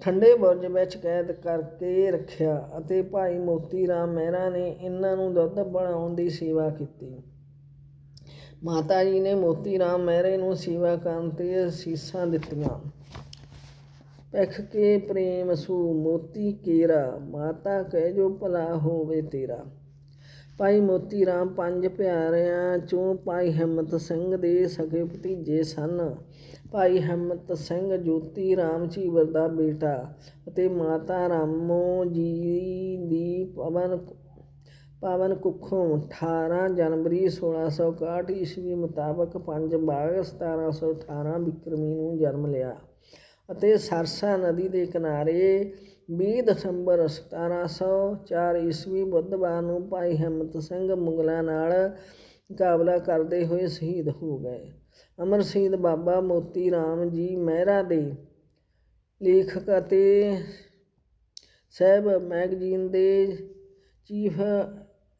ਠੰਡੇ ਬੁਰਜ ਵਿੱਚ ਕੈਦ ਕਰਕੇ ਰੱਖਿਆ ਅਤੇ ਭਾਈ ਮੋਤੀ ਰਾਮ ਮਹਿਰਾ ਨੇ ਇਹਨਾਂ ਨੂੰ ਦੁੱਧ ਬਣਾਉਣ ਦੀ ਸੇਵਾ ਕੀਤੀ। ਮਾਤਾ ਜੀ ਨੇ ਮੋਤੀ ਰਾਮ ਮਹਿਰੇ ਨੂੰ ਸੇਵਾ ਕਰਨ ਤੇ ਅਸੀਸਾਂ ਦਿੱਤੀਆਂ। ਪਖ ਕੇ ਪ੍ਰੇਮ ਸੂ ਮੋਤੀ ਕੇਰਾ, ਮਾਤਾ ਕਹਿ ਜੋ ਭਲਾ ਹੋਵੇ ਤੇਰਾ। ਭਾਈ ਮੋਤੀ ਰਾਮ ਪੰਜ ਪਿਆਰਿਆਂ ਚੋਂ ਭਾਈ ਹਿੰਮਤ ਸਿੰਘ ਦੇ ਸਕੇ ਭਤੀਜੇ ਸਨ। ਭਾਈ ਹਿੰਮਤ ਸਿੰਘ ਜੋਤੀ ਰਾਮ ਚੀਵਰ ਦਾ ਬੇਟਾ ਅਤੇ ਮਾਤਾ ਰਾਮੋ ਜੀ ਦੀ ਪਵਨ ਪਾਵਨ ਕੁੱਖੋਂ 18 ਜਨਵਰੀ 1661 ਈਸਵੀ ਮੁਤਾਬਕ 5 ਬਾਗ 1718 ਬਿਕਰਮੀ ਨੂੰ ਜਨਮ ਲਿਆ ਅਤੇ ਸਰਸਾ ਨਦੀ ਦੇ ਕਿਨਾਰੇ ਵੀਹ ਦਸੰਬਰ 1704 ਈਸਵੀ ਬੁੱਧਵਾਰ ਨੂੰ ਭਾਈ ਹਿੰਮਤ ਸਿੰਘ ਮੁਗਲਾਂ ਨਾਲ ਮੁਕਾਬਲਾ ਕਰਦੇ ਹੋਏ ਸ਼ਹੀਦ ਹੋ ਗਏ। ਅਮਰ ਸ਼ਹੀਦ ਬਾਬਾ ਮੋਤੀ ਰਾਮ ਜੀ ਮਹਿਰਾ ਦੇ ਲੇਖਕ ਅਤੇ ਸਾਹਿਬ ਮੈਗਜ਼ੀਨ ਦੇ ਚੀਫ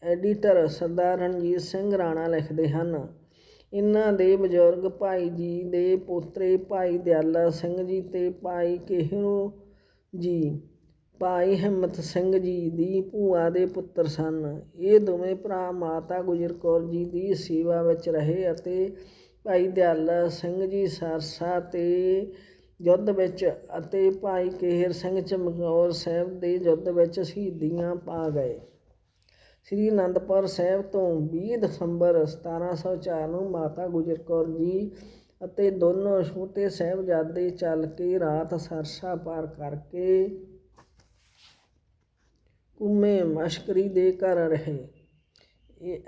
ਐਡੀਟਰ ਸਰਦਾਰ ਰਣਜੀਤ ਸਿੰਘ ਰਾਣਾ ਲਿਖਦੇ ਹਨ। ਇਹਨਾਂ ਦੇ ਬਜ਼ੁਰਗ ਭਾਈ ਜੀ ਦੇ ਪੋਤਰੇ ਭਾਈ ਦਿਆਲਾ ਸਿੰਘ ਜੀ ਤੇ ਭਾਈ ਕੇਹਰੂ ਜੀ ਭਾਈ ਹਿੰਮਤ ਸਿੰਘ ਜੀ ਦੀ ਭੂਆ ਦੇ ਪੁੱਤਰ ਸਨ। ਇਹ ਦੋਵੇਂ ਭਰਾ ਮਾਤਾ ਗੁਜਰ ਕੌਰ ਜੀ ਦੀ ਸੇਵਾ ਵਿੱਚ ਰਹੇ ਅਤੇ ਭਾਈ ਦਿਆਲਾ ਸਿੰਘ ਜੀ ਸਰਸਾ ਤੇ ਯੁੱਧ ਵਿੱਚ ਅਤੇ ਭਾਈ ਕੇਹਰ ਸਿੰਘ ਚਮਕੌਰ ਸਾਹਿਬ ਦੇ ਯੁੱਧ ਵਿੱਚ ਸ਼ਹੀਦੀਆਂ ਪਾ ਗਏ। ਸ੍ਰੀ ਅਨੰਦਪੁਰ ਸਾਹਿਬ ਤੋਂ 20 ਦਸੰਬਰ 1704 ਨੂੰ ਮਾਤਾ ਗੁਜਰ ਕੌਰ ਜੀ ਅਤੇ ਦੋਨੋਂ ਛੋਟੇ ਸਾਹਿਬਜ਼ਾਦੇ ਚੱਲ ਕੇ ਰਾਤ ਸਰਸਾ ਪਾਰ ਕਰਕੇ ਕੁੰਮੇ ਮਸ਼ਕਰੀ ਦੇ ਘਰ ਰਹੇ।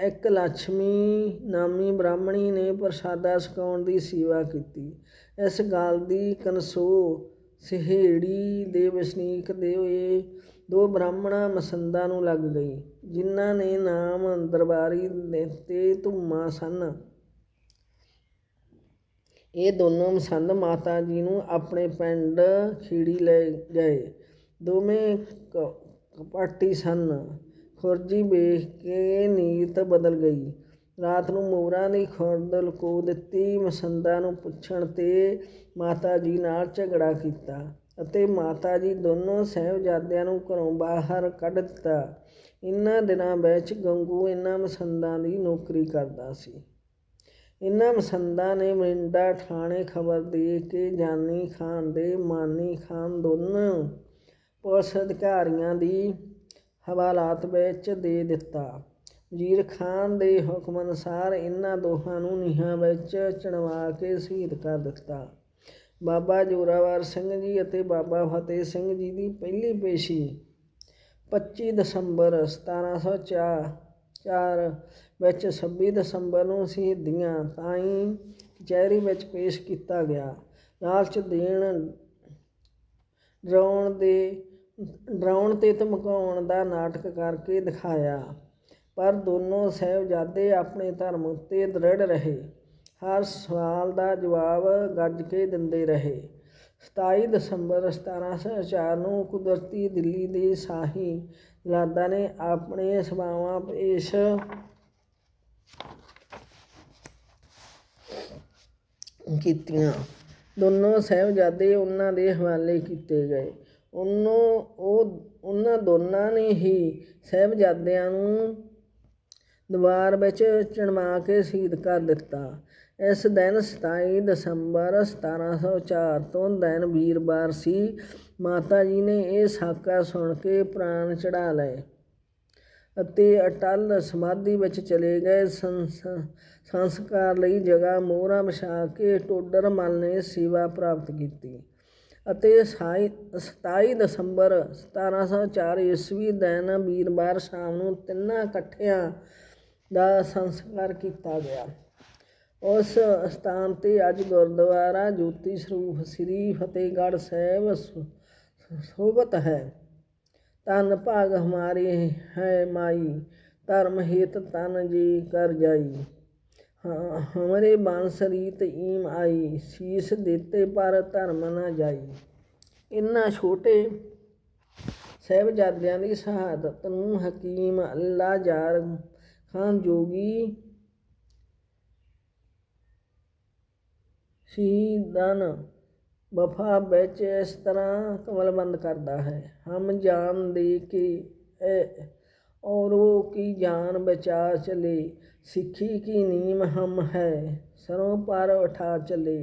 ਇੱਕ ਲక్ష్ਮੀ ਨਾਮੀ ਬ੍ਰਾਹਮਣੀ ਨੇ ਪ੍ਰਸ਼ਾਦਾ ਛਕਾਉਣ ਦੀ ਸੇਵਾ ਕੀਤੀ। ਇਸ ਗੱਲ ਦੀ ਕਨਸੋ ਸਹੇੜੀ ਦੇ ਵਸਨੀਕ ਦੇ ਹੋਏ ਦੋ ਬ੍ਰਾਹਮਣਾ ਮਸੰਦਾ ਨੂੰ ਲੱਗ ਗਈ, ਜਿਨ੍ਹਾਂ ਨੇ ਨਾਮ ਦਰਬਾਰੀ ਤੇ ਧੁੰਮਾ ਸਨ। ਇਹ ਦੋਨੋਂ ਮਸੰਦ ਮਾਤਾ ਜੀ ਨੂੰ ਆਪਣੇ ਪਿੰਡ ਖੀੜੀ ਲੈ ਗਏ। ਦੋਵੇਂ ਕ- ਕਪਾਟੀ ਸਨ। ਖੁਰਜੀ ਵੇਖ ਕੇ ਨੀਤ ਬਦਲ ਗਈ। ਰਾਤ ਨੂੰ ਮੋਰਾਂ ਦੀ ਖੁਰਦ ਲੁਕੋ ਦਿੱਤੀ। ਮਸੰਦਾ ਨੂੰ ਪੁੱਛਣ ਤੇ ਮਾਤਾ ਜੀ ਨਾਲ ਝਗੜਾ ਕੀਤਾ ਅਤੇ ਮਾਤਾ ਜੀ ਦੋਨੋਂ ਸਾਹਿਬਜ਼ਾਦਿਆਂ ਨੂੰ ਘਰੋਂ ਬਾਹਰ ਕੱਢ ਦਿੱਤਾ। ਇਨ੍ਹਾਂ ਦਿਨਾਂ ਵਿੱਚ ਗੰਗੂ ਇਹਨਾਂ ਮਸੰਦਾਂ ਦੀ ਨੌਕਰੀ ਕਰਦਾ ਸੀ। ਇਨ੍ਹਾਂ ਮਸੰਦਾਂ ਨੇ ਮਰਿੰਡਾ ਥਾਣੇ ਖਬਰ ਦੇ ਕੇ ਜਾਨੀ ਖਾਨ ਦੇ ਮਾਨੀ ਖਾਨ ਦੋਨੋਂ ਪੁਲਿਸ ਅਧਿਕਾਰੀਆਂ ਦੀ ਹਵਾਲਾਤ ਵਿੱਚ ਦੇ ਦਿੱਤਾ। ਵਜ਼ੀਰ ਖਾਨ ਦੇ ਹੁਕਮ ਅਨੁਸਾਰ ਇਹਨਾਂ ਦੋਹਾਂ ਨੂੰ ਨੀਹਾਂ ਵਿੱਚ ਚਣਵਾ ਕੇ ਸ਼ਹੀਦ ਕਰ ਦਿੱਤਾ। ਬਾਬਾ ਜੋਰਾਵਰ ਸਿੰਘ ਜੀ ਅਤੇ ਬਾਬਾ ਫਤਿਹ ਸਿੰਘ ਜੀ ਦੀ ਪਹਿਲੀ ਪੇਸ਼ੀ 25 ਦਸੰਬਰ 1704 ਚਾਰ ਵਿੱਚ 26 ਦਸੰਬਰ ਨੂੰ ਸ਼ਹੀਦੀਆਂ ਤਾਈ ਕਚਹਿਰੀ ਵਿੱਚ ਪੇਸ਼ ਕੀਤਾ ਗਿਆ। ਲਾਲਚ ਦੇਣ ਡਰਾਉਣ ਦੇ ਡਰਾਉਣ ਤੇ ਧਮਕਾਉਣ ਦਾ ਨਾਟਕ ਕਰਕੇ ਦਿਖਾਇਆ। ਪਰ ਦੋਨੋਂ ਸਾਹਿਬਜ਼ਾਦੇ ਆਪਣੇ ਧਰਮ ਉੱਤੇ ਦ੍ਰਿੜ ਰਹੇ। ਹਰ ਸਵਾਲ ਦਾ ਜਵਾਬ ਗੱਜ ਕੇ ਦਿੰਦੇ ਰਹੇ। 27 ਦਸੰਬਰ 1704 ਨੂੰ ਕੁਦਰਤੀ ਦਿੱਲੀ ਦੇ ਸ਼ਾਹੀ ਜਲਾਦਾ ਨੇ ਆਪਣੇ ਸਭਾਵਾਂ ਪੇਸ਼ ਕੀਤੀਆਂ। ਦੋਨੋਂ ਸਾਹਿਬਜ਼ਾਦੇ ਉਹਨਾਂ ਦੇ ਹਵਾਲੇ ਕੀਤੇ ਗਏ। ਉਹਨੂੰ, ਉਹ, ਉਹਨਾਂ ਦੋਨਾਂ ਨੇ ਹੀ ਸਾਹਿਬਜ਼ਾਦਿਆਂ ਨੂੰ ਦੀਵਾਰ ਵਿੱਚ ਚਿਣਵਾ ਕੇ ਸ਼ਹੀਦ ਕਰ ਦਿੱਤਾ। ਇਸ ਦਿਨ 27 ਦਸੰਬਰ 1704 ਤੋਂ ਦਿਨ ਵੀਰਵਾਰ ਸੀ। ਮਾਤਾ ਜੀ ਨੇ ਇਹ ਸਾਕਾ ਸੁਣ ਕੇ ਪ੍ਰਾਣ ਚੜਾ ਲਏ ਅਤੇ ਅਟਲ ਸਮਾਧੀ ਵਿੱਚ ਚਲੇ ਗਏ। ਸੰਸ- ਸੰਸਕਾਰ ਲਈ ਜਗ੍ਹਾ ਮੋਹਰਾ ਵਿਛਾ ਕੇ ਟੋਡਰ ਮਲ ਨੇ ਸੇਵਾ ਪ੍ਰਾਪਤ ਕੀਤੀ। ਅਤੇ ਸਾਈ- 27 ਦਸੰਬਰ 1704 ਈਸਵੀ ਦਿਨ ਵੀਰਵਾਰ ਸ਼ਾਮ ਨੂੰ ਤਿੰਨਾਂ ਇਕੱਠਿਆਂ ਦਾ ਸੰਸਕਾਰ ਕੀਤਾ ਗਿਆ। ਉਸ ਸਥਾਨ ਤੇ ਅੱਜ ਗੁਰਦੁਆਰਾ ਜੋਤੀ ਸਰੂਪ ਸ੍ਰੀ ਫਤਿਹਗੜ੍ਹ ਸਾਹਿਬ ਸ਼ੋਭਤ ਹੈ। ਤਨ ਭਾਗ ਹਮਾਰੇ ਹੈ ਮਾਈ, ਧਰਮ ਹੇਤ ਤਨ ਜੀ ਕਰ ਜਾਈ। ਹਾਂ ਹਮਰੇ ਬਾਂਸ ਰੀਤ ਈਮ ਆਈ ਸੀਸ ਦੇਤੇ ਪਰ ਧਰਮ ਨਾ ਜਾਈ ਇਨ੍ਹਾਂ ਛੋਟੇ ਸਾਹਿਬਜ਼ਾਦਿਆਂ ਦੀ ਸ਼ਹਾਦਤ ਨੂੰ ਹਕੀਮ ਅੱਲਾ ਜਾਰ ਖਾਨ ਜੋਗੀ ਸ਼ਹੀਦਾਨ ਵਫਾ ਵਿੱਚ ਇਸ ਤਰ੍ਹਾਂ ਕਮਲਬੰਦ ਕਰਦਾ ਹੈ ਹਮ ਜਾਨ ਦੇ ਕੇ ਇਹ ਔਰੋਂ ਕੀ ਜਾਨ ਬਚਾ ਚਲੇ ਸਿੱਖੀ ਕੀ नीम हम है सरों पर उठा चले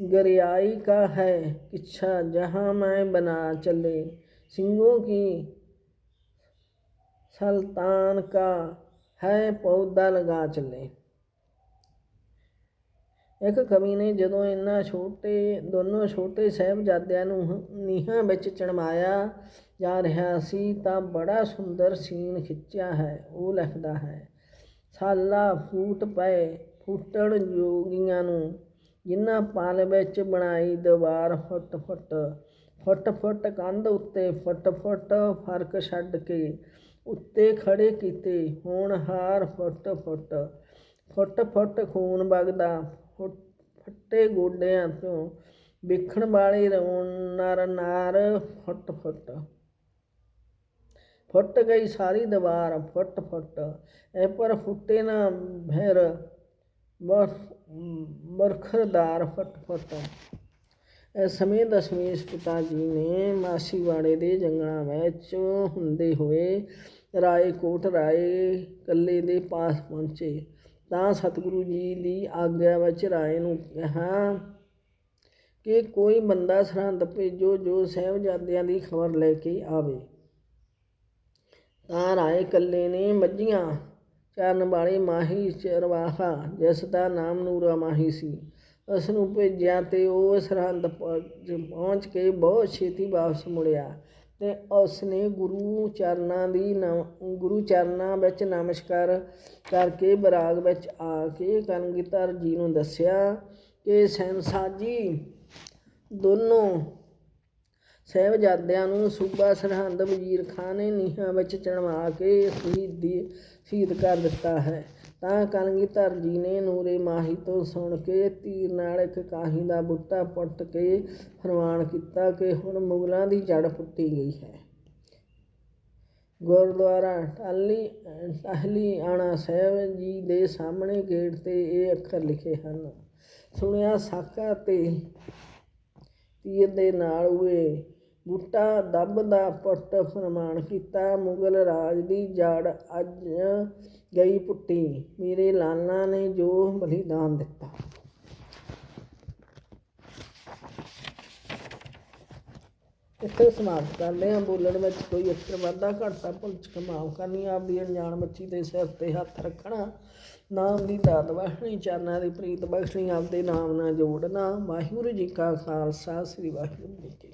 गरियाई का है किच्छा जहाँ मैं बना चले सिंगों की सल्तान का है पौधा लगा चले ਇੱਕ ਕਵੀ ਨੇ ਜਦੋਂ ਇਹਨਾਂ ਛੋਟੇ ਦੋਨੋਂ ਛੋਟੇ ਸਾਹਿਬਜ਼ਾਦਿਆਂ ਨੂੰ ਹ- ਨੀਹਾਂ ਵਿੱਚ ਚਣਵਾਇਆ ਜਾ ਰਿਹਾ ਸੀ ਤਾਂ ਬੜਾ ਸੁੰਦਰ ਸੀਨ ਖਿੱਚਿਆ ਹੈ ਉਹ ਲਿਖਦਾ ਹੈ ਸਾਲਾ ਫੂਟ ਪਏ ਫੁੱਟਣ ਜੋਗੀਆਂ ਨੂੰ, ਜਿਨ੍ਹਾਂ ਪਲ ਵਿੱਚ ਬਣਾਈ ਦੀਵਾਰ ਫੁੱਟ ਫੁੱਟ ਫੁੱਟ ਫੁੱਟ ਕੰਧ ਉੱਤੇ ਫੁੱਟ ਫੁੱਟ ਫ਼ਰਕ ਛੱਡ ਕੇ ਉੱਤੇ ਖੜੇ ਕੀਤੇ ਹੋਣਹਾਰ ਫੁੱਟ ਫੁੱਟ ਫੁੱਟ ਫੁੱਟ ਖੂਨ ਵਗਦਾ, ਫੁੱਟ- ਫੱਟੇ ਗੋਡਿਆਂ ਤੋਂ ਵਿਖਣ ਵਾਲੇ ਰੋਣ ਨਰ ਨਾਰ ਫੁੱਟ ਫੁੱਟ। ਫੁੱਟ ਗਈ ਸਾਰੀ ਦੀਵਾਰ, ਫੁੱਟ ਫੁੱਟ। ਐ ਪਰ ਫੁੱਟੇ ਨਾ ਭੈਰ ਬਰਖਰਦਾਰ ਫੁੱਟ ਫੁੱਟ। ਇਸ ਸਮੇਂ ਦਸ਼ਮੇਸ਼ ਪਿਤਾ ਜੀ ਨੇ ਮਾਸੀਵਾੜੇ ਦੇ ਜੰਗਲਾਂ ਵਿੱਚ ਹੁੰਦੇ ਹੋਏ ਰਾਏਕੋਟ ਰਾਏ ਕੱਲੇ ਦੇ ਪਾਸ ਪਹੁੰਚੇ। ਤਾਂ ਸਤਿਗੁਰੂ ਜੀ ਦੀ ਆਗਿਆ ਵਿੱਚ ਰਾਏ ਨੂੰ ਕਿਹਾ ਕਿ ਕੋਈ ਬੰਦਾ ਸਰਹੰਦ ਭੇਜੋ ਜੋ ਸਾਹਿਬਜ਼ਾਦਿਆਂ ਦੀ ਖਬਰ ਲੈ ਕੇ ਆਵੇ। ਤਾਂ ਰਾਏ ਕੱਲੇ ਨੇ ਮੱਝੀਆਂ ਚਰਨ ਵਾਲੇ ਮਾਹੀ ਚਰਵਾਹਾ, ਜਿਸ ਦਾ ਨਾਮ ਨੂਰਾ ਮਾਹੀ ਸੀ। ਉਸ ਨੂੰ ਭੇਜਿਆ ਤੇ ਉਹ ਸਰਹੰਦ ਪਹੁੰਚ ਪਹੁੰਚ ਕੇ ਬਹੁਤ ਛੇਤੀ ਵਾਪਸ ਮੁੜਿਆ ਤੇ ਉਸ ਨੇ ਗੁਰੂ ਚਰਨਾਂ ਦੀ ਨਮ- ਗੁਰੂ ਚਰਨਾਂ ਵਿੱਚ ਨਮਸਕਾਰ ਕਰਕੇ ਬਰਾਗ ਵਿੱਚ ਆ ਕੇ ਕਲਗੀਧਰ ਜੀ ਨੂੰ ਦੱਸਿਆ ਕਿ ਸੈਨਸਾ ਜੀ ਦੋਨੋਂ ਸਾਹਿਬਜ਼ਾਦਿਆਂ ਨੂੰ ਸੂਬਾ ਸਰਹੰਦ ਵਜ਼ੀਰ ਖਾਂ ਨੇ ਨੀਹਾਂ ਵਿੱਚ ਚਿਣਵਾ ਕੇ ਸ਼ਹੀਦੀ ਸ਼ਹੀਦ ਕਰ ਦਿੱਤਾ ਹੈ। ਤਾਂ ਕਲਗੀਧਰ ਜੀ ਨੇ ਨੂਰੇ ਮਾਹੀ ਤੋਂ ਸੁਣ ਕੇ ਤੀਰ ਨਾਲ ਇੱਕ ਕਾਹੀ ਦਾ ਬੂਟਾ ਪੁੱਟ ਕੇ ਫਰਮਾਨ ਕੀਤਾ ਕਿ ਹੁਣ ਮੁਗਲਾਂ ਦੀ ਜੜ ਪੁੱਟੀ ਗਈ ਹੈ। ਗੁਰਦੁਆਰਾ ਟਾਲੀ ਟਾਹਲੀ ਆਣਾ ਸਾਹਿਬ ਜੀ ਦੇ ਸਾਹਮਣੇ ਗੇਟ ਤੇ ਇਹ ਅੱਖਰ ਲਿਖੇ ਹਨ। ਸੁਣਿਆ ਸਾਕਾ ਤੇ ਤੀਰ ਦੇ ਨਾਲ ਹੋਏ ਬੂਟਾ ਦੱਬ ਦਾ ਪੁੱਟ ਫਰਮਾਨ ਕੀਤਾ, ਮੁਗਲ ਰਾਜ ਦੀ ਜੜ ਅੱਜ ਗਈ ਪੁੱਟੀ। ਮੇਰੇ ਲਾਲਾਂ ਨੇ ਜੋ ਬਲੀਦਾਨ ਦਿੱਤਾ। ਇੱਥੇ ਸਮਾਪਤ ਕਰਦੇ ਹਾਂ। ਬੋਲਣ ਵਿੱਚ ਕੋਈ ਅਕਸਰ ਵਾਧਾ ਘਾਟਾ ਭੁੱਲ ਚੁੱਕ ਮਾਫ ਕਰਨੀ ਆਪ ਦੀ ਅਣਜਾਣ ਬੱਚੀ ਦੇ ਸਿਰ ਤੇ ਹੱਥ ਰੱਖਣਾ। ਨਾਮ ਦੀ ਦਾਤ ਬਖਸ਼ਣੀ ਚਰਨਾਂ ਦੀ ਪ੍ਰੀਤ ਬਖਸ਼ਣੀ ਆਪ ਦੇ ਨਾਮ ਨਾਲ ਜੋੜਨਾ। ਵਾਹਿਗੁਰੂ ਜੀ ਕਾ ਖਾਲਸਾ, ਸ੍ਰੀ ਵਾਹਿਗੁਰੂ ਜੀ ਕੀ